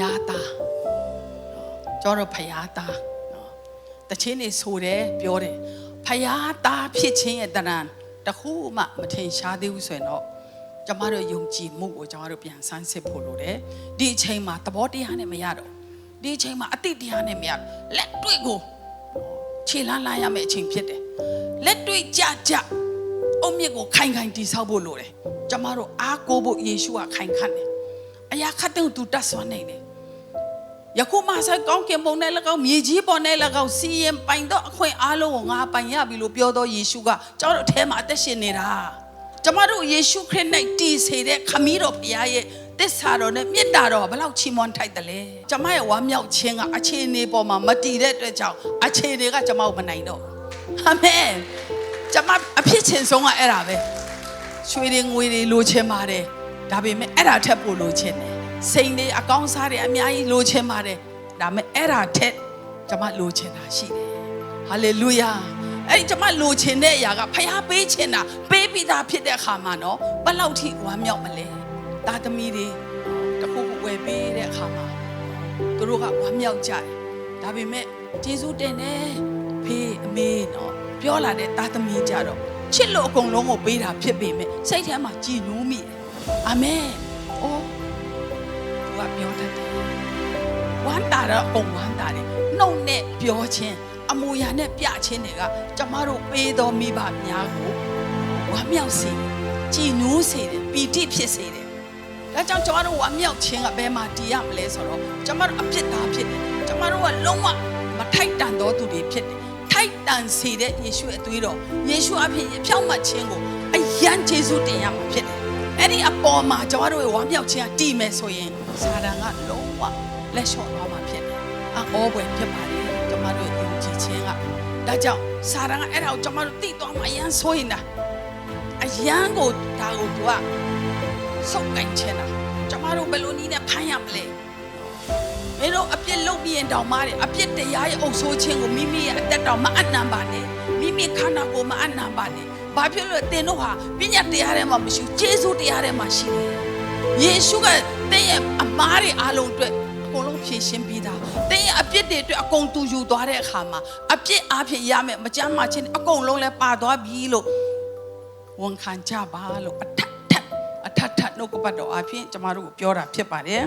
ယားသားကျွန်တော်တို့ဖယားသားနော်တချင်းနေဆိုတယ်ပြောတယ်ဖယားသားဖြစ်ခြင်းရဲ့တရံတစ်ခုမှမထင်ရှားသေးဘူးဆိုရင်တော့ကျမတို့ယုံကြည်မှုကိုကျမတို့ပြန်ဆန်းစစ်ဖို့လိုတယ်ဒီအချိန်မှာသဘောတရားနဲ့မရတော့ဒီအချိန်မှာအတိတ်တရားနဲ့မရတော့လက်တွေ့ကိုခြေလန်းလာရမယ့်အချိန်ဖြစ်တယ်လက်တွေ့ကြကြအုံမြစ်ကိုခိုင်ခိုင်တိဆောက်ဖို့လိုတယ်ကျမတို့အားကိုးဖို့ယေရှုကခိုင်ခန့်တယ် အရာခတ်တဲ့သူတတ်ဆွမ်းနေတယ်ယခုမှဆိုင်ကောင်းကင်ဘုံနဲ့၎င်းမြေကြီးပေါ်နဲ့၎င်းစီရင်ပိုင်တော့အခွင့်အားလုံးကိုငါပိုင်ရပြီလို့ပြောတော့ယေရှုကကျွန်တော်တို့အထဲမှာအသက်ရှင်နေတာကျမတို့ယေရှုခရစ်၌တည်စေတဲ့ခမည်းတော်ဘုရားရဲ့တစ္ဆာတော်နဲ့မေတ္တာတော်ဘယ်လောက်ချီးမွမ်းထိုက်တယ်လဲကျမရဲ့ဝမ်းမြောက်ခြင်းကအခြေအနေပေါ်မှာမတည်တဲ့အတွက်ကြောင့်အခြေအနေကကျမကိုမနိုင်တော့ဘူးအာမင်ကျမအဖြစ်ချင်ဆုံးကအဲ့ဒါပဲရွှေတွေငွေတွေလိုချင်ပါတယ် ဒါပေမဲ့အဲ့ဒါထက်ပိုလိုချင်တယ်စိန်တွေအကောင်းစားတွေအများကြီးလိုချင်ပါတယ်ဒါပေမဲ့အဲ့ဒါထက်ကျွန်မလိုချင်တာရှိတယ်ဟာလေလုယာအဲ့ဒီကျွန်မလိုချင်တဲ့အရာကဖျားပေးချင်တာပေးပြီးသားဖြစ်တဲ့အခါမှာနော်ဘယ်လောက်ထိဝမ်းမြောက်မလဲတာသမီတွေတခုခုဝယ်ပေးတဲ့အခါမှာသူတို့ကဝမ်းမြောက်ကြတယ်ဒါပေမဲ့ဂျေဇုတင်တယ်ဖေးအမေနော်ပြောလာတဲ့တာသမီကြတော့ချစ်လို့အကုန်လုံးကိုပေးတာဖြစ်ပေမဲ့စိတ်ထဲမှာကြည်နူးမိတယ် အာမင်အိုးသူကပြောတတ်တယ်ဝမ်းတာတော့အကုန်ဝမ်းတာတယ်နှုတ်နဲ့ပြောခြင်းအမူအရာနဲ့ပြခြင်းတွေကကျမတို့ပေးတော်မိဘများကိုဝမ်းမြောက်စေတယ်ကြည်နူးစေတယ်ပီတိဖြစ်စေတယ်ဒါကြောင့်ကျမတို့ဝမ်းမြောက်ခြင်းကဘယ်မှာတည်ရမလဲဆိုတော့ကျမတို့အပြစ်သားဖြစ်တယ်ကျမတို့ကလုံးဝမထိုက်တန်သောသူတွေဖြစ်တယ်ထိုက်တန်စေတဲ့ယေရှုရဲ့အသွေးတော်ယေရှုအဖြစ်ဖြောင့်မတ်ခြင်းကိုအယံကျေးဇူးတင်ရမှာဖြစ်တယ် အဲ့ဒီအပေါ်မှာကျမတို့ရဲ့ဝမ်းမြောက်ခြင်းကတည်မယ်ဆိုရင်စာတန်ကလုံးဝလက်လျှော့သွားမှာဖြစ်တယ်။အောပွဲဖြစ်ပါလေ။ကျမတို့ယုံကြည်ခြင်းကဒါကြောင့်စာရန်ကအဲ့ဒါကိုကျမတို့သိသွားမှအရန်ဆိုရင်တာအရန်ကိုဒါကိုသူကစုပ်ကင်ချင်တာကျမတို့ဘယ်လိုနည်းနဲ့ဖမ်းရမလဲ။မင်းတို့အပြစ်လုပ်ပြီးရင်တောင်မှတယ်အပြစ်တရားရဲ့အုပ်ဆိုးခြင်းကိုမိမိရဲ့အသက်တော်မအနံပါနဲ့မိမိခန္ဓာကိုယ်မအနံပါနဲ့ ဘာဖြစ်လို့လဲသင်တို့ဟာပညာတရားထဲမှာမရှိဘူးကျေးဇူးတရားထဲမှာရှိတယ်။ယေရှုကသင်ရဲ့အမားတွေအားလုံးအတွက်အကုန်လုံးဖြည့်ရှင်းပြီးသားသင်ရဲ့အပြစ်တွေအတွက်အကုန်သူယူသွားတဲ့အခါမှာအပြစ်အဖြစ်ရမယ်မကြမ်းမှချင်းအကုန်လုံးလဲပါသွားပြီလို့ဝန်ခံကြပါလို့အထက်ထက်အထက်ထက်နှုတ်ကပတ်တော်အဖြစ်ကျမတို့ကိုပြောတာဖြစ်ပါတယ်